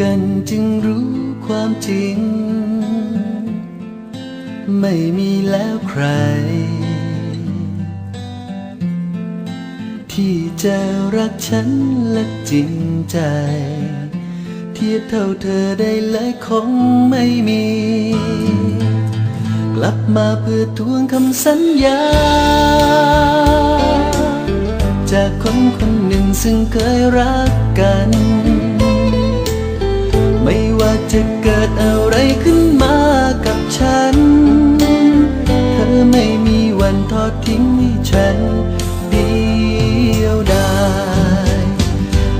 กันจึงรู้ความจริง ไม่มีแล้วใคร ที่จะรักฉันและจริงใจ เทียบเท่าเธอได้เลยคงไม่มี กลับมาเพื่อทวงคำสัญญา จากคนคนหนึ่งซึ่งเคยรักกัน จะเกิดอะไรขึ้นมากับฉัน เธอไม่มีวันทอดทิ้งให้ฉันเดียวดาย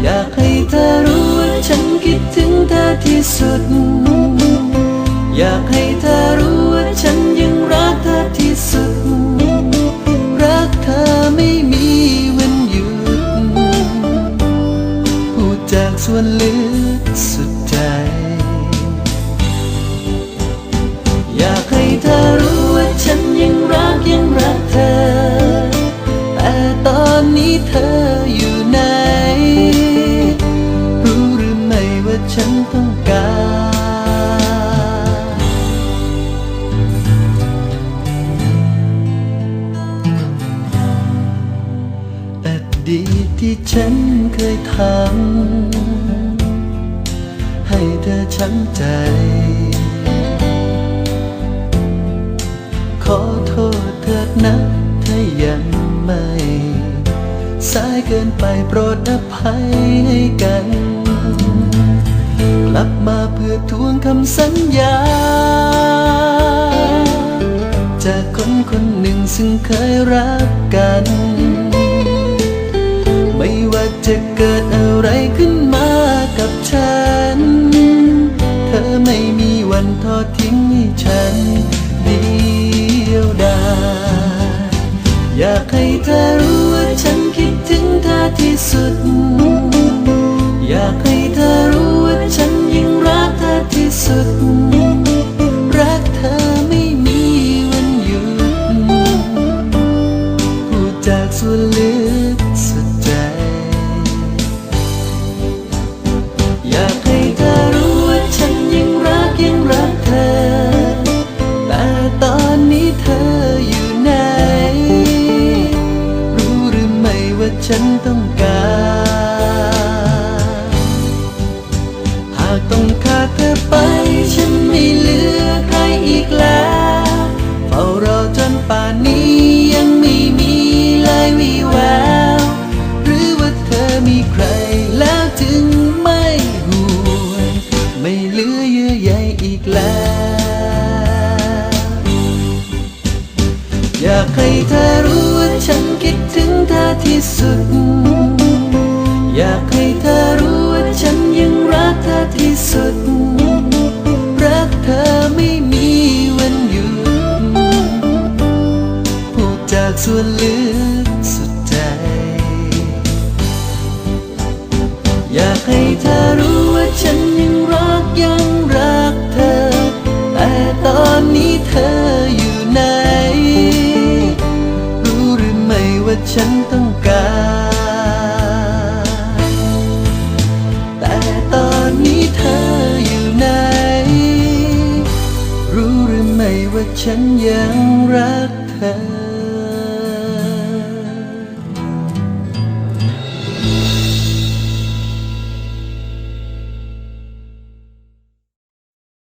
อยากให้เธอรู้ว่าฉันคิดถึงเธอที่สุด อยากให้เธอรู้ว่าฉันยังรักเธอที่สุด รักเธอไม่มีวันหยุดพูดจากส่วนลึกสุด เธอรู้ว่าฉันยังรักยังรักเธอ แต่ตอนนี้เธออยู่ไหน รู้หรือไม่ว่าฉันต้องการอดีตที่ฉันเคยทำให้เธอช้ำใจ นะถ้ายังไม่ สายเกินไปโปรดอภัยให้กัน กลับมาเพื่อทวงคำสัญญา จากคนคนหนึ่งซึ่งเคยรักกัน ไม่ว่าจะเกิดอะไรขึ้นมากับฉัน เธอไม่มีวันทอดทิ้งให้ฉันเดียวดาย อยากให้เธอรู้ว่าฉันคิดถึงเธอที่สุด อยากให้เธอรู้ว่าฉันยังรักเธอที่สุด ฉันต้องการ หากต้องขาดเธอไป ฉันไม่เหลือใครอีกแล้ว เฝ้ารอจนป่านนี้ยังไม่มีเลยวีแวว หรือว่าเธอมีใครแล้วจึงไม่ห่วงไม่เหลือเยื่อใยอีกแล้ว อยากให้เธอรู้ ฉันคิดถึงเธอที่สุด อยากให้เธอรู้ว่าฉันยังรักเธอที่สุด รักเธอไม่มีวันหยุดพูดจากส่วนลึกสุดใจ อยากให้เธอรู้ว่าฉันยัง ว่าฉันต้องการ แต่ตอนนี้เธออยู่ไหน รู้หรือไม่ว่าฉันยังรักเธอ